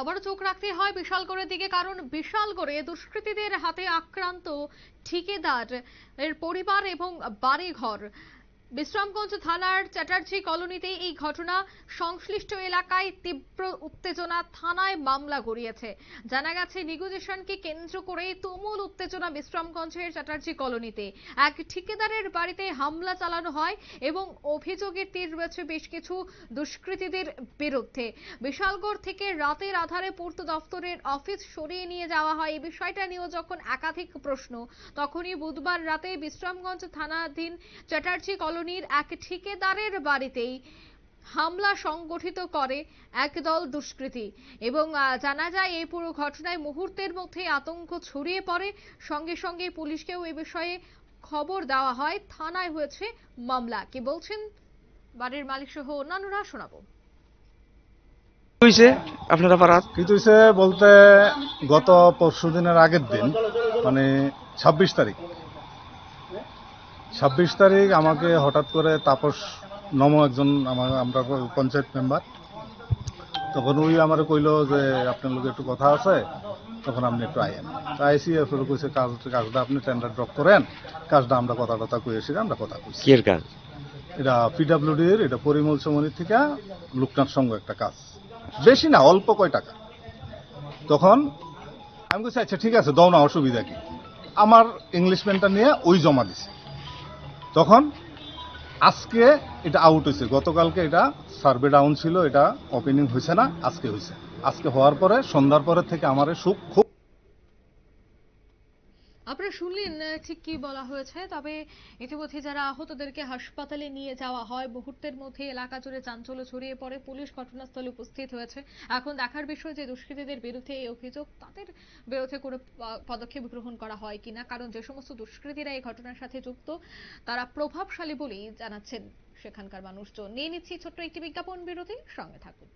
আবারও চোখ রাখতে হয় বিশালগড়ের দিকে, কারণ বিশালগড়ে দুষ্কৃতীদের হাতে আক্রান্ত ঠিকাদার, এর পরিবার এবং বাড়িঘর। বিশ্রামগঞ্জ থানার চ্যাটার্জি কলোনিতে এই ঘটনা সংশ্লিষ্ট এলাকায় তীব্র উত্তেজনা, থানায় মামলা গড়িয়েছে। জানা গেছে, নিগোজিয়েশনকে কেন্দ্র করে তুমুল উত্তেজনা বিশ্রামগঞ্জের চ্যাটার্জি কলোনিতে। এক ঠিকাদারের বাড়িতে হামলা চালানো হয় এবং অভিযোগের তীর রয়েছে বেশ কিছু দুষ্কৃতীদের বিরুদ্ধে। বিশালগড় থেকে রাতের আধারে পূর্ত দফতরের অফিস সরিয়ে নিয়ে যাওয়া হয়। এই বিষয়টা নিয়েও যখন একাধিক প্রশ্ন, তখনই বুধবার রাতে বিশ্রামগঞ্জ থানাধীন চ্যাটার্জি কলোনির এক ঠিকাদারের বাড়িতেই হামলা সংগঠিত করে একদল দুষ্কৃতী এবং জানা যায় এই পুরো ঘটনায় মুহূর্তের মধ্যে আতঙ্ক ছড়িয়ে পড়ে। সঙ্গে সঙ্গে পুলিশকেও এ বিষয়ে খবর দেওয়া হয়। থানায় হয়েছে মামলা। কি বলছেন বাড়ির মালিক সহ অন্যান্যরা শোনাবো। হয়েছে আপনারা পাড়াত কিন্তু হইছে বলতে গত পরশু দিনের আগের দিন মানে ছাব্বিশ তারিখ ছাব্বিশ তারিখ আমাকে হঠাৎ করে তাপস নম একজন আমার আমরা পঞ্চায়েত মেম্বার। তখন ওই আমার কইলো যে আপনার লোক একটু কথা আছে? তখন আপনি একটু আইয়েন। তো আইসি এরপরে কইছে কাজ কাজটা আপনি টেন্ডার ড্রপ করেন। কাজটা আমরা কথা কথা কইছি আমরা কথা কইছি। এর কাজ? এটা পিডাব্লিউডির এটা পরিমল চমনির থেকে লোকনাথ সঙ্গ একটা কাজ। বেশি না অল্প কয় টাকা। তখন আমি বলছি আচ্ছা ঠিক আছে দাও না অসুবিধা কি? আমার ইংলিশ পেনটা নিয়ে ওই জমা দিছে। তখন আজকে এটা আউট হয়েছে গতকালকে এটা সার্ভে ডাউন ছিল, এটা ওপেনিং হয়েছে না, আজকে হয়েছে আজকে হওয়ার পরে, সন্ধ্যার পরের থেকে আমার সুখ খুব আপনারা শুনলেন ঠিক কি বলা হয়েছে, তবে ইতিমধ্যে যারা আহতদেরকে হাসপাতালে নিয়ে যাওয়া হয়, মুহূর্তের মধ্যে এলাকা জুড়ে চাঞ্চল্য ছড়িয়ে পড়ে, পুলিশ ঘটনাস্থলে উপস্থিত হয়েছে। এখন দেখার বিষয় যে দুষ্কৃতীদের বিরুদ্ধে এই অভিযোগ, তাদের বিরুদ্ধে কোনো পদক্ষেপ গ্রহণ করা হয় কিনা, কারণ যে সমস্ত দুষ্কৃতীরা এই ঘটনার সাথে যুক্ত, তারা প্রভাবশালী বলেই জানাচ্ছেন সেখানকার মানুষজন। নিয়ে নিচ্ছি ছোট্ট একটি বিজ্ঞাপন বিরতি, সঙ্গে থাকুন।